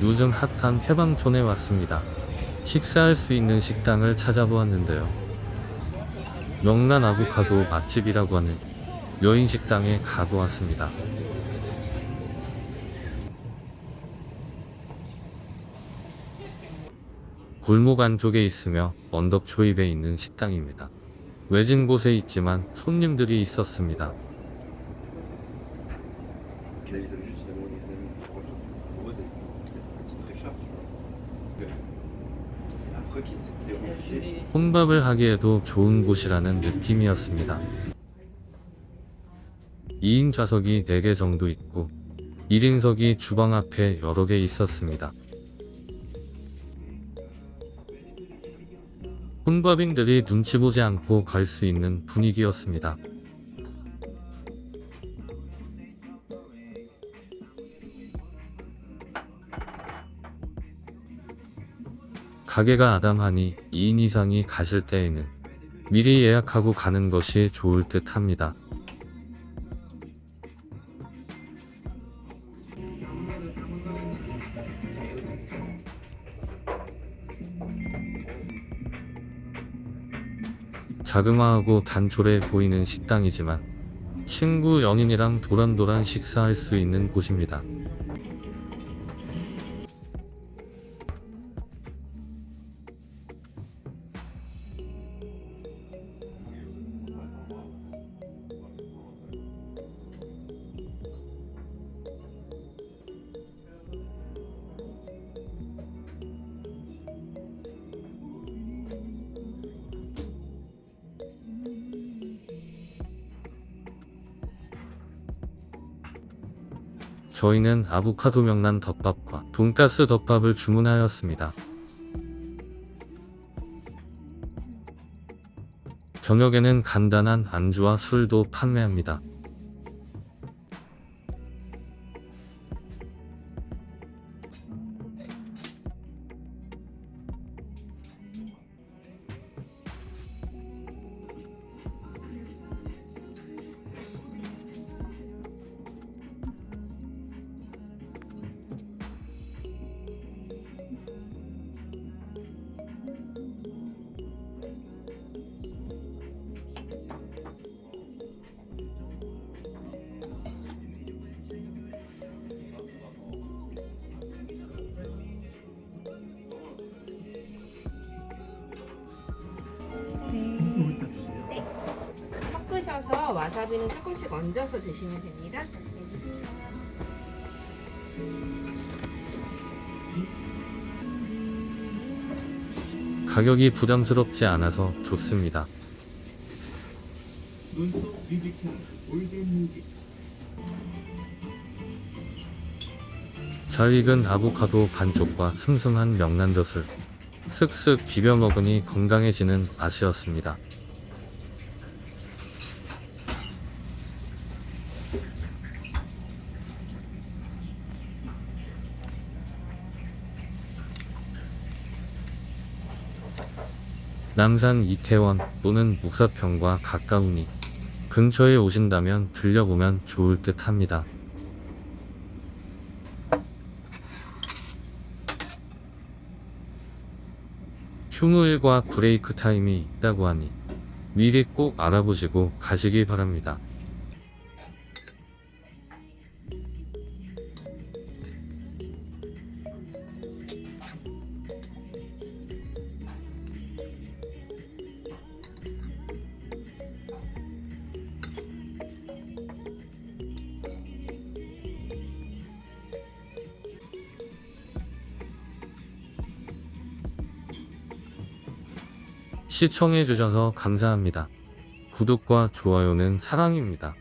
요즘 핫한 해방촌에 왔습니다. 식사할 수 있는 식당을 찾아보았는데요. 명란 아보카도 맛집이라고 하는 여인 식당에 가보았습니다. 골목 안쪽에 있으며 언덕 초입에 있는 식당입니다. 외진 곳에 있지만 손님들이 있었습니다. 혼밥을 하기에도 좋은 곳이라는 느낌이었습니다. 2인 좌석이 4개 정도 있고 1인석이 주방 앞에 여러 개 있었습니다. 혼밥인들이 눈치 보지 않고 갈 수 있는 분위기였습니다. 가게가 아담하니 2인 이상이 가실 때에는 미리 예약하고 가는 것이 좋을 듯 합니다. 자그마하고 단촐해 보이는 식당이지만 친구 연인이랑 도란도란 식사할 수 있는 곳입니다. 저희는 아보카도 명란 덮밥과 돈가스 덮밥을 주문하였습니다. 저녁에는 간단한 안주와 술도 판매합니다. 섞으셔서 와사비는 조금씩 얹어서 드시면 됩니다. 가격이 부담스럽지 않아서 좋습니다. 잘 익은 아보카도 반쪽과 슴슴한 명란젓을 쓱쓱 비벼 먹으니 건강해지는 맛이었습니다. 남산 이태원 또는 목사평과 가까우니 근처에 오신다면 들려보면 좋을 듯 합니다. 휴무일과 브레이크 타임이 있다고 하니 미리 꼭 알아보시고 가시기 바랍니다. 시청해주셔서 감사합니다. 구독과 좋아요는 사랑입니다.